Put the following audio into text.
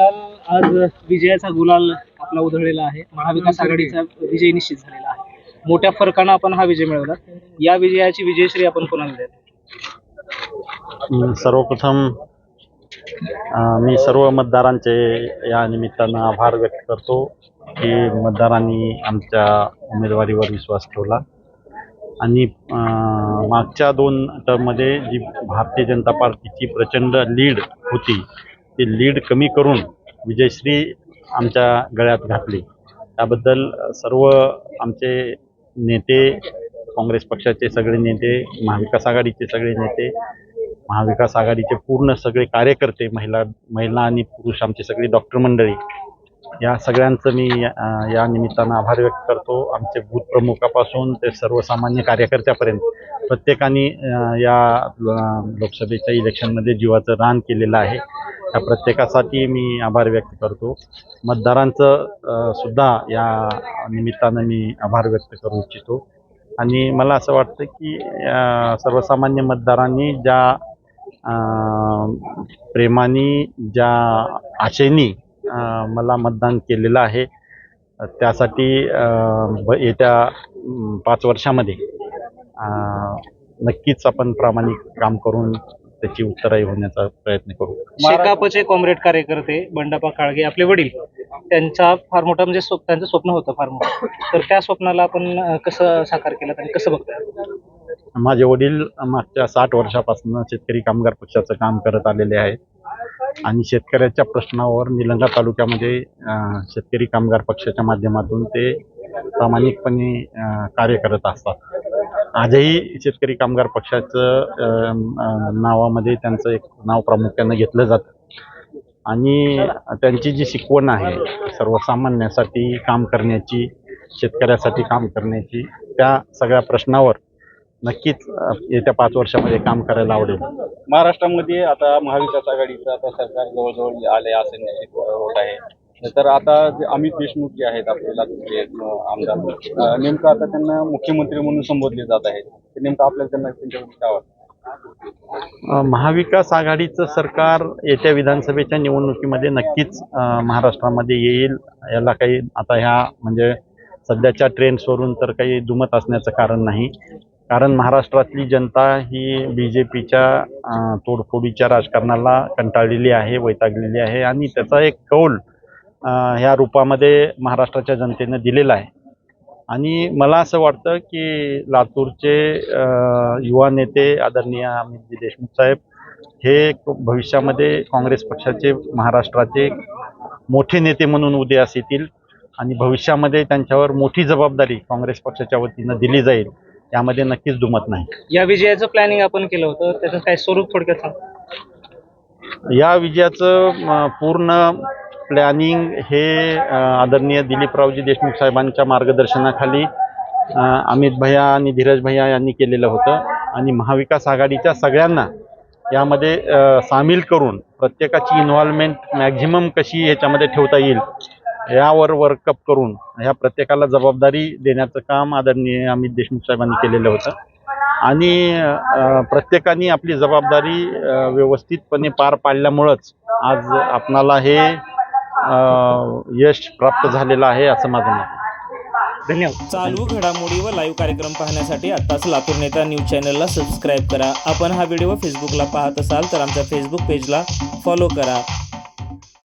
आज विजयाचा गुलाल आपला उधळलेला आहे. महाविकास आघाडीचा विजय निश्चित झालेला आहे. मोठ्या फरकानं आपण हा विजय मिळवला. या विजयाची विजयश्री आपण कोणाला द्याल अं, सर्वप्रथम मी सर्व मतदारांचे या निमित्तानं आभार व्यक्त करतो की मतदारांनी आमच्या उमेदवारीवर विश्वास ठेवला. आणि अं, मागच्या दोन टर्ममध्ये जी भारतीय जनता पार्टीची प्रचंड लीड होती ती लीड कमी करून विजयश्री आमच्या गळ्यात घातली. त्याबद्दल सर्व आमचे नेते काँग्रेस पक्षाचे सगळे नेते महाविकास आघाडीचे सगळे नेते महाविकास आघाडीचे पूर्ण सगळे कार्यकर्ते महिला महिला आणि पुरुष आमची सगळी डॉक्टर मंडळी या सगळ्यांचं मी या निमित्तानं आभार व्यक्त करतो. आमचे बूथ प्रमुखापासून ते सर्वसामान्य कार्यकर्त्यापर्यंत. प्रत्येकाने या लोकसभेच्या इलेक्शनमध्ये जीवाचं रान केलेलं आहे. त्या प्रत्येकासाठी मी आभार व्यक्त करतो. मतदारांचं सुद्धा या निमित्तानं मी आभार व्यक्त करू इच्छितो. आणि मला असं वाटतं की सर्वसामान्य मतदारांनी ज्या प्रेमानी प्रेमाने ज्या आशेनी मला मतदान केलेलं आहे. त्यासाठी येत्या पाच वर्षामध्ये नक्कीच आपण प्रामाणिक काम करून त्याची उत्तराई होण्याचा प्रयत्न करू. शेकापचे कॉम्रेड कार्यकर्ते बंडापा काळगे आपले वडील त्यांचा फार मोठा म्हणजे त्यांचं स्वप्न होतं फार मोठं. तर त्या स्वप्नाला आपण कसं साकार केलं आणि कसं बघताय? माझे वडील मागच्या साठ वर्षापासून शेतकरी कामगार पक्षाचं काम करत आलेले आहेत. आणि शेतकऱ्याच्या प्रश्नावर निलंगा तालुक्यामध्ये शेतकरी कामगार पक्षाच्या माध्यमातून ते प्रामाणिकपणे कार्य करत असतात. आजही शेतकरी कामगार पक्षाचं नावामध्ये त्यांचं एक नाव प्रामुख्यानं घेतलं जातं. आणि त्यांची जी शिकवण आहे सर्वसामान्यासाठी काम करण्याची शेतकऱ्यासाठी काम करण्याची त्या सगळ्या प्रश्नावर नक्कीच येत्या पाच वर्षामध्ये काम करायला आवडेल. महाराष्ट्रामध्ये आता महाविकास आघाडीचं आता सरकार जवळजवळ आले असं निश्चित होत आहे. तर आता जे अमित देशमुख जे आहेत आपले लातूरचे अं, आमदार नेमकं आता त्यांना मुख्यमंत्री म्हणून संबोधले जात आहेत. ते नेमकं आपल्याला त्यांना त्यांच्याबद्दल काय वाटतं? महाविकास आघाडीचं सरकार येत्या विधानसभेच्या निवडणुकीमध्ये नक्कीच महाराष्ट्रामध्ये येईल. याला काही आता ह्या म्हणजे सध्याच्या ट्रेंड्सवरून तर काही दुमत असण्याचं कारण नाही. कारण महाराष्ट्रातली जनता ही बी जे पीच्या तोडफोडीच्या राजकारणाला कंटाळलेली आहे वैतागलेली आहे आणि त्याचा एक कौल ह्या रूपामध्ये महाराष्ट्राच्या जनतेनं दिलेला आहे. आणि मला असं वाटतं की लातूरचे युवा नेते आदरणीय अमितजी देशमुख साहेब हे भविष्यामध्ये काँग्रेस पक्षाचे महाराष्ट्राचे मोठे नेते म्हणून उदयास येतील आणि भविष्यामध्ये त्यांच्यावर मोठी जबाबदारी काँग्रेस पक्षाच्या वतीनं दिली जाईल. यामध्ये नक्कीच दुमत नाही. या विजयाचं प्लॅनिंग आपण केलं होतं त्याचं काय स्वरूप थोडक्यात सांग. या विजयाचं पूर्ण प्लॅनिंग हे आदरणीय दिलीपरावजी देशमुख साहेबांच्या मार्गदर्शनाखाली अमित भैया आणि धीरज भैया यांनी केलेलं होतं. आणि महाविकास आघाडीच्या सगळ्यांना यामध्ये सामील करून प्रत्येकाची इन्व्हॉल्वमेंट मॅक्झिमम कशी याच्यामध्ये ठेवता येईल यावर वर्कअप करून ह्या प्रत्येकाला जबाबदारी देण्याचं काम आदरणीय अमित देशमुख साहेबांनी केलेलं होतं. आणि प्रत्येकाने आपली जबाबदारी व्यवस्थितपणे पार पाडल्यामुळंच आज आपणाला हे यश प्राप्त झालेलं आहे असं माझं मत धन्यवाद. चालू घडामोडी व लाईव्ह कार्यक्रम पाहण्यासाठी आत्ताच लातूर नेता न्यूज चॅनलला सबस्क्राईब करा. आपण हा व्हिडिओ फेसबुकला पाहत असाल तर आमच्या फेसबुक पेजला फॉलो करा.